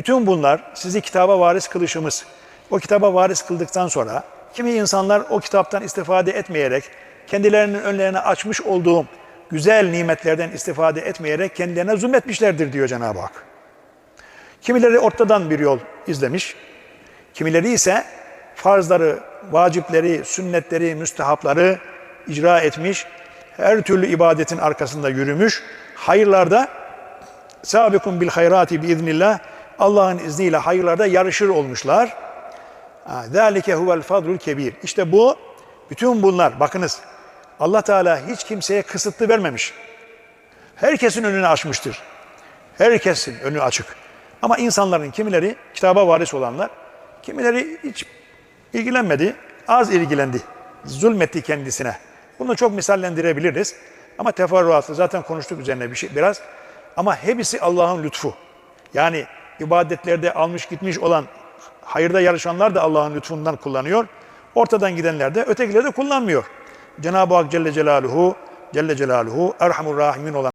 Bütün bunlar sizi kitaba varis kılışımız. O kitaba varis kıldıktan sonra kimi insanlar o kitaptan istifade etmeyerek kendilerinin önlerine açmış olduğum güzel nimetlerden istifade etmeyerek kendilerine zulmetmişlerdir diyor Cenab-ı Hak. Kimileri ortadan bir yol izlemiş, kimileri ise farzları, vacipleri, sünnetleri, müstehapları icra etmiş, her türlü ibadetin arkasında yürümüş, hayırlarda sabikun bil hayrati biiznillah Allah'ın izniyle hayırlarda yarışır olmuşlar. Zalike huvel fadlul kebir. İşte bu bütün bunlar bakınız Allah Teala hiç kimseye kısıtlı vermemiş. Herkesin önünü açmıştır. Herkesin önü açık. Ama insanların kimileri kitaba varis olanlar, kimileri hiç ilgilenmedi, az ilgilendi. Zulmetti kendisine. Bunu çok misallendirebiliriz. Ama teferruatlı zaten konuştuk üzerine bir şey biraz. Ama hepsi Allah'ın lütfu. Yani ibadetlerde almış gitmiş olan hayırda yarışanlar da Allah'ın lütfundan kullanıyor. Ortadan gidenler de ötekileri de kullanmıyor. Cenab-ı Hak Celle Celaluhu, Celle Celaluhu Erhamur Rahimin olan